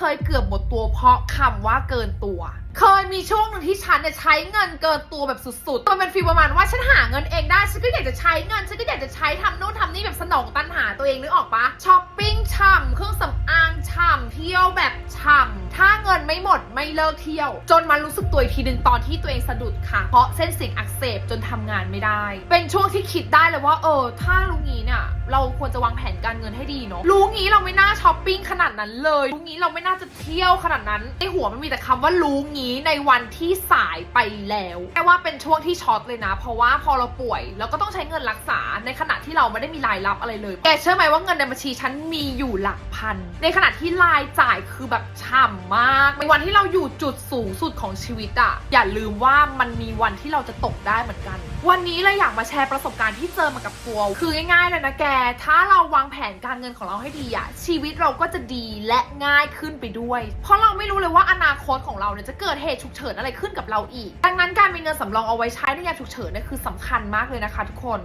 เคยเกือบหมดตัวเพราะคำว่าเกินตัว เคยมีช่วงหนึ่งที่ฉันเนี่ยใช้เงินเกินตัวแบบสุดๆ มันเป็นฟีลประมาณว่าฉันหาเงินเองได้ฉันก็อยากจะใช้เงินฉันก็อยากจะใช้ทำนู่นทำนี่แบบสนองตันหาตัวเองนึกออกปะช้อปปิ้งฉ่ำเครื่องสำอางฉ่ำเที่ยวแบบฉ่ำถ้าเงินไม่หมดไม่เลิกเที่ยว จนมารู้สึกตัวอีกทีหนึ่งตอนที่ตัวเองสะดุดค่ะ เพราะเส้นเสียงอักเสบจนทำงานไม่ได้ เป็นช่วงที่คิดได้เลยว่า เออ ถ้ารู้งี้เนี่ย ควรจะวางแผนการเงินให้ดีเนาะรู้งี้เราไม่น่าช้อปปิ้งขนาดนั้นเลยรู้งี้เราไม่น่าจะเที่ยวขนาดนั้นในหัวมันมีแต่คำว่ารู้งี้ในวันที่สายไปแล้วแค่ว่าเป็นช่วงที่ช็อตเลยนะ เพราะว่าพอเราป่วยเราก็ต้องใช้เงินรักษาในขณะที่เราไม่ได้มีรายรับอะไรเลยแกเชื่อไหมว่าเงินในบัญชีฉันมีอยู่หลักพัน ในขณะที่รายจ่ายคือแบบฉ่ำมากในวันที่เราอยู่จุดสูงสุดของชีวิตอะอย่าลืมว่ามันมีวันที่เราจะตกได้เหมือนกัน วันนี้เลยอยากมาแชร์ประสบการณ์ที่เจอมากับตัว คือง่ายๆเลยนะแก ถ้าเราวางแผนการเงินของเราให้ดีอะชีวิตเราก็จะดีและง่ายขึ้นไปด้วย เพราะเราไม่รู้เลยว่าอนาคตของเราเนี่ยจะเกิดเหตุฉุกเฉินอะไรขึ้นกับเราอีก ดังนั้นการมีเงินสำรองเอาไว้ใช้ในยามฉุกเฉินเนี่ยคือสำคัญมากเลยนะคะทุกคน